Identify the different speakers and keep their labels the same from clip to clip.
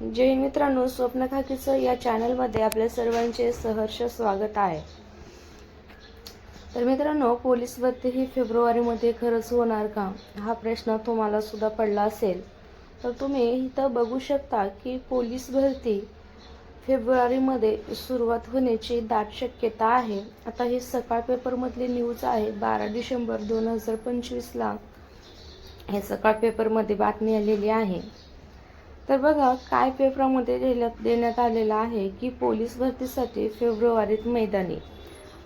Speaker 1: जय मित्रांनो स्वप्नखाकीचं या चॅनलमध्ये आपल्या सर्वांचे सहर्ष स्वागत आहे. तर मित्रांनो पोलीस भरती ही फेब्रुवारीमध्ये खरंच होणार का हा प्रश्न तुम्हाला सुद्धा पडला असेल. तर तुम्ही इथं बघू शकता की पोलीस भरती फेब्रुवारीमध्ये सुरुवात होण्याची दाट शक्यता आहे. आता ही सकाळ पेपरमधली न्यूज आहे बारा डिसेंबर दोन हजार पंचवीसला. हे सकाळ पेपरमध्ये बातमी आलेली आहे. तर बघा काय पेपरामध्ये देण्यात देण्यात आलेलं आहे की पोलीस भरतीसाठी फेब्रुवारीत मैदानी.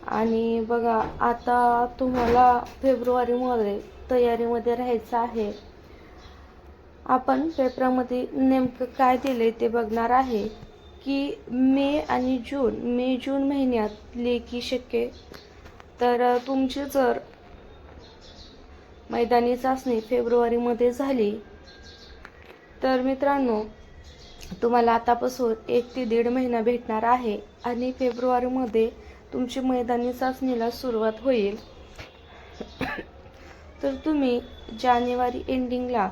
Speaker 1: आणि बघा आता तुम्हाला फेब्रुवारीमध्ये तयारीमध्ये राहायचं आहे. आपण पेपरामध्ये नेमकं काय दिले ते बघणार आहे की मे आणि जून मे जून महिन्यात लेखी शक्य. तर तुमची जर मैदानी चाचणी फेब्रुवारीमध्ये झाली तर मित्रांनो तुम्हाला आतापासून एक ते दीड महिना भेटणार आहे आणि फेब्रुवारीमध्ये तुमची मैदानी चाचणीला सुरुवात होईल. तर तुम्ही जानेवारी एंडिंगला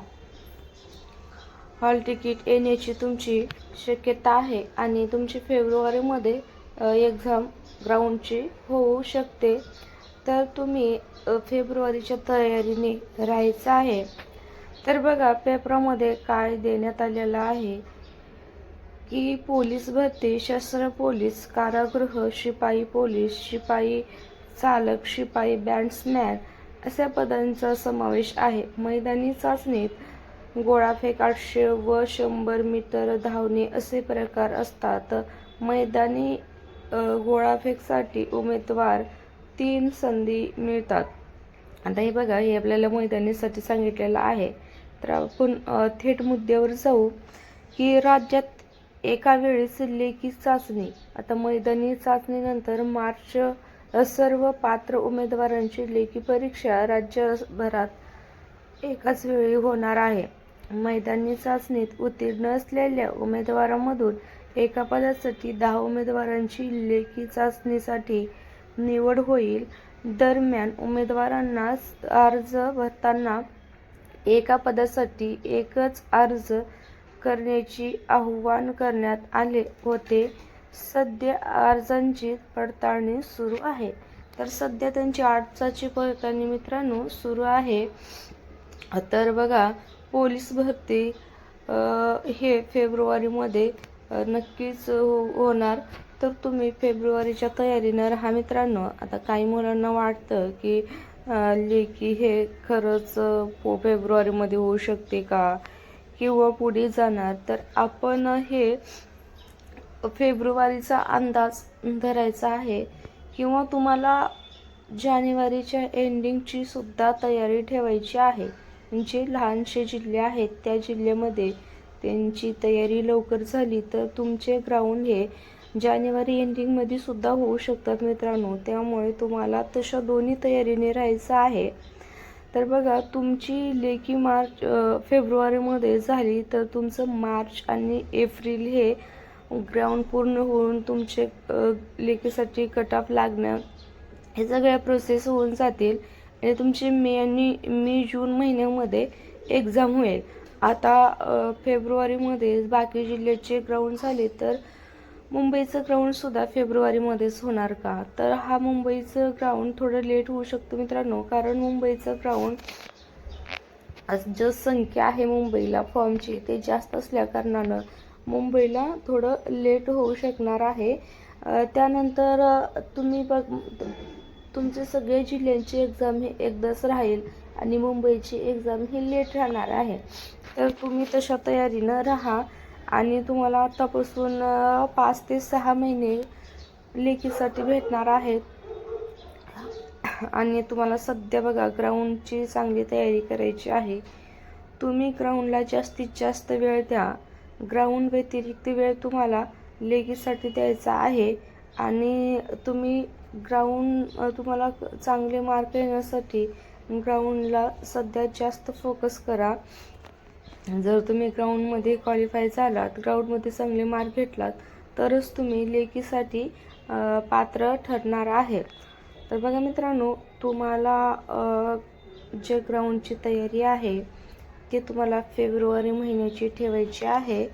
Speaker 1: हॉल तिकीट येण्याची तुमची शक्यता आहे आणि तुमची फेब्रुवारीमध्ये एक्झाम ग्राउंडची होऊ शकते. तर तुम्ही फेब्रुवारीच्या तयारीने राहायचं आहे. तर बघा पेपरामध्ये काय देण्यात आलेलं आहे? की पोलीस भरती शस्त्र पोलीस कारागृह शिपाई पोलीस शिपाई चालक शिपाई बँड्समॅन अशा पदांचा समावेश आहे. मैदानी चाचणीत गोळाफेक आठशे व शंभर मीटर धावणे असे प्रकार असतात. मैदानी गोळाफेकसाठी उमेदवार तीन संधी मिळतात. आता हे बघा हे आपल्याला मैदानीसाठी सांगितलेलं आहे. तर आपण थेट मुद्द्यावर जाऊ की राज्यात एका वेळेस लेखी चाचणी आता मैदानी चाचणीनंतर मार्च सर्व पात्र उमेदवारांची लेखी परीक्षा राज्यभरात एकाच वेळी होणार आहे. मैदानी चाचणीत उत्तीर्ण असलेल्या उमेदवारांमधून एका पदासाठी दहा उमेदवारांची लेखी चाचणीसाठी निवड होईल. दरम्यान उमेदवारांना अर्ज भरताना एका पदासाठी एकच अर्ज करण्याची आव्हान करण्यात आले होते. सध्या अर्जांची पडताळणी सुरू आहे. तर सध्या त्यांची अर्जाची पडताळणी मित्रांनो सुरू आहे. तर बघा पोलीस भरती हे फेब्रुवारीमध्ये नक्कीच हो- होणार. तर तुम्ही फेब्रुवारीच्या तयारीनं राहा मित्रांनो. आता काही मुलांना वाटतं की अ, लेखी हे खरंच फेब्रुवारीमध्ये होऊ शकते का? किंवा पुढे जाणार? तर आपण हे फेब्रुवारीचा अंदाज धरायचा आहे. किंवा तुम्हाला जानेवारीच्या एंडिंगची सुद्धा तयारी ठेवायची आहे. म्हणजे जे लहानसे जिल्हे आहेत त्या जिल्ह्यामध्ये त्यांची तयारी लवकर झाली तर तुमचे ग्राउंड हे जानेवारी एंडिंगमध्ये सुद्धा होऊ शकतात मित्रांनो. त्यामुळे तुम्हाला तशा दोन्ही तयारीने राहायचं आहे. तर बघा तुमची लेखी मार्च फेब्रुवारीमध्ये झाली तर तुमचं मार्च आणि एप्रिल हे ग्राउंड पूर्ण होऊन तुमचे लेखीसाठी कट ऑफ लागणं हे सगळ्या प्रोसेस होऊन जातील. आणि तुमचे मे आणि मे जून महिन्यामध्ये एक्झाम होईल. आता फेब्रुवारीमध्ये बाकी जिल्ह्याचे ग्राउंड झाले तर मुंबईचं ग्राउंडसुद्धा फेब्रुवारीमध्येच होणार का? तर हा मुंबईचं ग्राउंड थोडं लेट होऊ शकतो मित्रांनो. कारण मुंबईचं ग्राउंड जो संख्या आहे मुंबईला फॉर्मची ते जास्त असल्याकारणानं मुंबईला थोडं लेट होऊ शकणार आहे. त्यानंतर तुम्ही बघ तुमचे सगळे जिल्ह्यांची एक्झाम हे एकदाच राहील आणि मुंबईची एक्झाम ही लेट राहणार आहे. तर तुम्ही तशा तयारीनं राहा. आणि तुम्हाला आतापासून पाच ते सहा महिने लेखीसाठी भेटणार आहेत. आणि तुम्हाला सध्या बघा ग्राउंडची चांगली तयारी करायची आहे. तुम्ही ग्राउंडला जास्तीत जास्त वेळ द्या. ग्राउंड व्यतिरिक्त वेळ तुम्हाला लेगीसाठी द्यायचा आहे. आणि तुम्ही ग्राउंड तुम्हाला चांगले मार्क येण्यासाठी ग्राउंडला सध्या जास्त फोकस करा. जर तुम्ही ग्राउंडमध्ये क्वालिफाय झालात ग्राउंडमध्ये चांगले मार्क घेतलात तरच तुम्ही लेखीसाठी पात्र ठरणार आहे. तर बघा मित्रांनो तुम्हाला जे ग्राउंडची तयारी आहे ती तुम्हाला फेब्रुवारी महिन्याची ठेवायची आहे.